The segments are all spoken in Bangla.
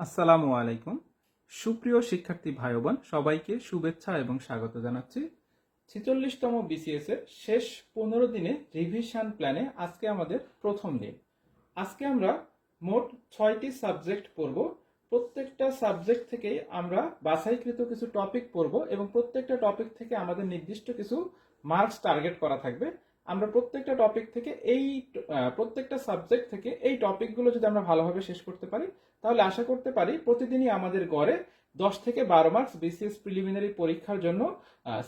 আসসালামু আলাইকুম। সুপ্রিয় শিক্ষার্থী ভাই বোন সবাইকে শুভেচ্ছা এবং স্বাগত জানাচ্ছি। ছেচল্লিশতম বিসিএস এর শেষ পনেরো দিনে রিভিশন প্ল্যানে আজকে আমাদের প্রথম দিন। আজকে আমরা মোট ছয়টি সাবজেক্ট পড়ব। প্রত্যেকটা সাবজেক্ট থেকে আমরা বাছাইকৃত কিছু টপিক পড়ব এবং প্রত্যেকটা টপিক থেকে আমাদের নির্দিষ্ট কিছু মার্কস টার্গেট করা থাকবে। আমরা প্রত্যেকটা টপিক থেকে এই প্রত্যেকটা সাবজেক্ট থেকে এই টপিকগুলো যদি আমরা ভালোভাবে শেষ করতে পারি, তাহলে আশা করতে পারি প্রতিদিনই আমাদের গড়ে দশ থেকে বারো মার্কস বিসিএস প্রিলিমিনারি পরীক্ষার জন্য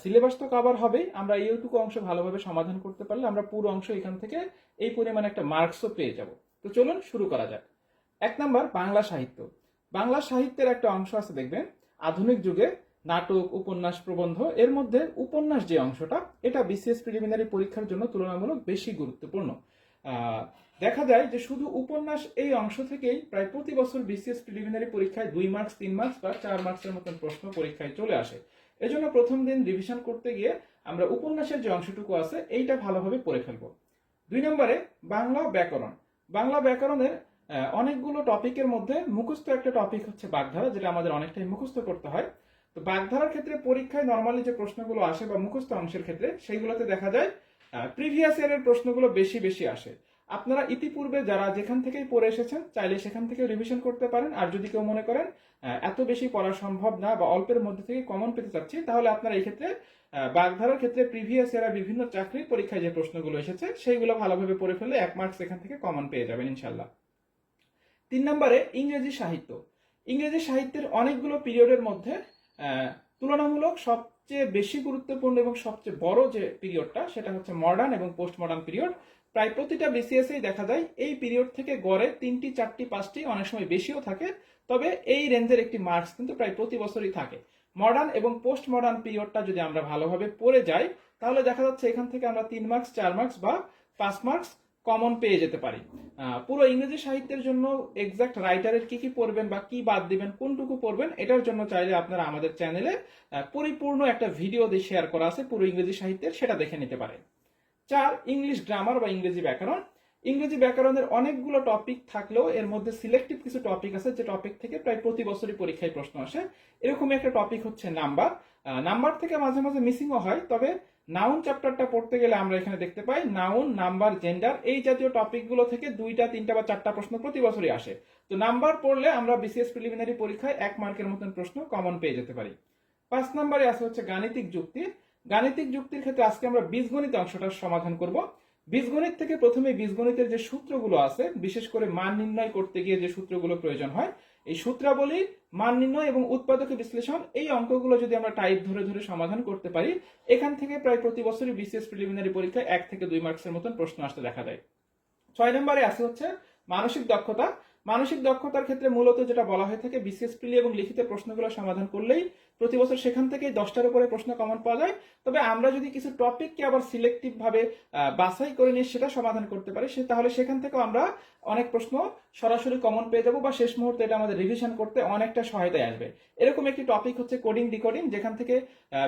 সিলেবাস তো কভার হবেই। আমরা এইটুকু অংশ ভালোভাবে সমাধান করতে পারলে আমরা পুরো অংশ এখান থেকে এই পরিমাণে একটা মার্কসও পেয়ে যাব। তো চলুন শুরু করা যাক। এক নাম্বার বাংলা সাহিত্য। বাংলা সাহিত্যের একটা অংশ আছে, দেখবেন। আধুনিক যুগে নাটক, উপন্যাস, প্রবন্ধ, এর মধ্যে উপন্যাস যে অংশটা, এটা বিসিএস প্রিলিমিনারি পরীক্ষার জন্য তুলনামূলক বেশি গুরুত্বপূর্ণ। দেখা যায় যে শুধু উপন্যাস এই অংশ থেকেই প্রায় প্রতি বছর বিসিএস প্রিলিমিনারি পরীক্ষায় দুই মার্কস তিন মার্কস বা চার মার্কসের মতন প্রশ্ন পরীক্ষায় চলে আসে। এজন্য প্রথম দিন রিভিশন করতে গিয়ে আমরা উপন্যাসের যে অংশটুকু আছে, এইটা ভালোভাবে পড়ে ফেলব। দুই নম্বরে বাংলা ব্যাকরণ। বাংলা ব্যাকরণের অনেকগুলো টপিকের মধ্যে মুখস্থ একটা টপিক হচ্ছে বাগধারা, যেটা আমাদের অনেকটাই মুখস্থ করতে হয়। তো বাগধারার ক্ষেত্রে পরীক্ষায় নর্মালি যে প্রশ্নগুলো আসে বা মুখস্থ অংশের ক্ষেত্রে, সেইগুলোতে দেখা যায় প্রিভিয়াস ইয়ারের প্রশ্নগুলো বেশি বেশি আসে। আপনারা ইতিপূর্বে যারা যেখান থেকেই পড়ে এসেছেন, চাইলে সেখান থেকে রিভিশন করতে পারেন। আর যদি কেউ মনে করেন এত বেশি পড়া সম্ভব না বা অল্পের মধ্যে থেকে কমন পেতে চাচ্ছি, তাহলে আপনারা এই ক্ষেত্রে বাগধারার ক্ষেত্রে প্রিভিয়াস ইয়ারা বিভিন্ন চাকরির পরীক্ষায় যে প্রশ্নগুলো এসেছে, সেইগুলো ভালোভাবে পড়ে ফেললে এক মার্কস এখান থেকে কমন পেয়ে যাবেন ইনশাল্লাহ তিন নম্বরে ইংরেজি সাহিত্য। ইংরেজি সাহিত্যের অনেকগুলো পিরিয়ডের মধ্যে তুলনামূলক সবচেয়ে বেশি গুরুত্বপূর্ণ এবং সবচেয়ে বড় যে পিরিয়ডটা, সেটা হচ্ছে মডার্ন এবং পোস্ট মডার্ন পিরিয়ড প্রায় প্রতিটা বিসিএসই দেখা যায় এই পিরিয়ড থেকে গড়ে তিনটি, চারটি, পাঁচটি, অনেক সময় বেশিও থাকে, তবে এই রেঞ্জের একটি মার্কস কিন্তু প্রায় প্রতি বছরই থাকে। মডার্ন এবং পোস্ট মডার্ন পিরিয়ডটা যদি আমরা ভালোভাবে পড়ে যাই, তাহলে দেখা যাচ্ছে এখান থেকে আমরা তিন মার্কস চার মার্কস বা পাঁচ মার্কস কমন পেয়ে যেতে পারি। পুরো ইংরেজি সাহিত্যের জন্য এক্সাক্ট রাইটারের কি কি পড়বেন বা কি বাদ দিবেন, কোনটুকু পড়বেন, এটার জন্য চাইলে আপনারা আমাদের চ্যানেলে পরিপূর্ণ একটা ভিডিও দিয়ে শেয়ার করা আছে, পুরো ইংরেজি সাহিত্যের, সেটা দেখে নিতে পারেন। চার ইংলিশ গ্রামার বা ইংরেজি ব্যাকরণ। ইংরেজি ব্যাকরণের অনেকগুলো টপিক থাকলেও এর মধ্যে সিলেক্টিভ কিছু টপিক আছে, যে টপিক থেকে প্রায় প্রতি বছরই পরীক্ষায় প্রশ্ন আসে। এরকমই একটা টপিক হচ্ছে নাম্বার নাম্বার থেকে মাঝে মাঝে মিসিংও হয়, তবে নাউন চ্যাপ্টারটা পড়তে গেলে আমরা এখানে দেখতে পাই নাউন নাম্বার জেন্ডার এই জাতীয় টপিকগুলো থেকে দুইটা, তিনটা বা চারটা প্রশ্ন প্রতি বছরই আসে। তো নাম্বার পড়লে আমরা বিসিএস প্রিলিমিনারি পরীক্ষায় এক মার্কের মতন প্রশ্ন কমন পেয়ে যেতে পারি। পাঁচ নম্বরে আছে হচ্ছে গাণিতিক যুক্তি। গাণিতিক যুক্তির ক্ষেত্রে আজকে আমরা বীজগণিত অংশটার সমাধান করব। বীজগণিত থেকে প্রথমে বীজগণিতের যে সূত্রগুলো আছে, বিশেষ করে মান নির্ণয় করতে গিয়ে যে সূত্রগুলো প্রয়োজন হয় এই সূত্রাবলী মান নির্ণয় এবং উৎপাদক বিশ্লেষণ, এই অঙ্কগুলো যদি আমরা টাইপ ধরে ধরে সমাধান করতে পারি, এখান থেকে প্রায় প্রতি বছরই বিসিএস প্রিলিমিনারি পরীক্ষায় এক থেকে দুই মার্কসের মতন প্রশ্ন আসতে দেখা যায় ছয় নম্বরে আছে হচ্ছে মানসিক দক্ষতা। মানসিক দক্ষতার ক্ষেত্রে মূলত যেটা বলা হয়ে থাকে বিসিএস প্রিলি এবং লিখিত প্রশ্নগুলো সমাধান করলেই প্রতি বছর সেখান থেকে দশটার উপরে প্রশ্ন কমন পাওয়া যায়। তবে আমরা যদি কিছু টপিককে আবার সিলেক্টিভ ভাবে বাছাই করে নিয়ে সেটা সমাধান করতে পারি, সে তাহলে সেখান থেকেও আমরা অনেক প্রশ্ন সরাসরি কমন পেয়ে যাব বা শেষ মুহূর্তে এটা আমাদের রিভিশন করতে অনেকটা সহায়তায় আসবে। এরকম একটি টপিক হচ্ছে কোডিং ডিকোডিং যেখান থেকে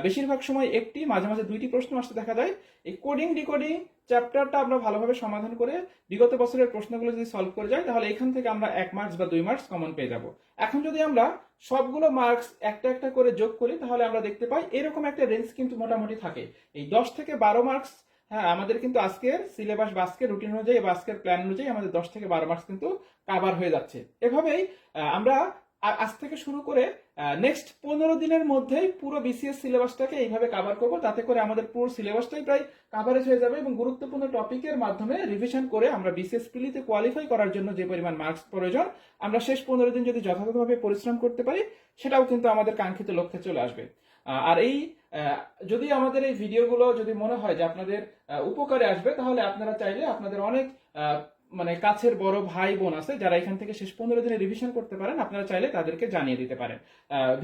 বেশিরভাগ সময় একটি, মাঝে মাঝে দুইটি প্রশ্ন আসতে দেখা যায়। এই কোডিং ডিকোডিং চ্যাপ্টারটা আমরা ভালোভাবে সমাধান করে বিগত বছরের প্রশ্নগুলো যদি সলভ করে যাই, তাহলে এখান থেকে আমরা এক মার্কস বা দুই মার্কস কমন পেয়ে যাব। এখন যদি আমরা সবগুলো মার্কস একটা একটা করে যোগ করি, তাহলে আমরা দেখতে পাই এরকম একটা রেঞ্জ কিন্তু মোটামুটি থাকে। এই দশ থেকে বারো মার্কস হ্যাঁ আমাদের কিন্তু আজকের সিলেবাস বাস্কের রুটিন অনুযায়ী বাস্কের প্ল্যান অনুযায়ী আমাদের দশ থেকে বারো মার্কস কিন্তু কাভার হয়ে যাচ্ছে। এভাবেই আমরা আ- আজ থেকে শুরু করে নেক্সট পনেরো দিনের মধ্যেই পুরো বিসিএস সিলেবাসটাকে এইভাবে কাভার করব। তাতে করে আমাদের পুরো সিলেবাসটাই প্রায় কাভারেজ হয়ে যাবে এবং গুরুত্বপূর্ণ টপিকের মাধ্যমে রিভিশন করে আমরা বিসিএস পিলিতে কোয়ালিফাই করার জন্য যে পরিমাণ মার্কস প্রয়োজন, আমরা শেষ পনেরো দিন যদি যথাযথভাবে পরিশ্রম করতে পারি, সেটাও কিন্তু আমাদের কাঙ্ক্ষিত লক্ষ্যে চলে আসবে। আর এই যদি আমাদের এই ভিডিওগুলো যদি মনে হয় যে আপনাদের উপকারে আসবে, তাহলে আপনারা চাইলে আপনাদের অনেক মানে কাছের বড় ভাই বোন আছে, যারা এখান থেকে শেষ পনেরো দিনে রিভিশন করতে পারেন, আপনারা চাইলে তাদেরকে জানিয়ে দিতে পারেন।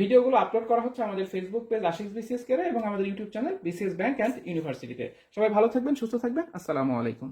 ভিডিওগুলো আপলোড করা হচ্ছে আমাদের ফেসবুক পেজ আশিস বিসিএস কেরে এবং আমাদের YouTube channel BCS bank and ইউনিভার্সিটিতে সবাই ভালো থাকবেন, সুস্থ থাকবেন, আসসালামু আলাইকুম।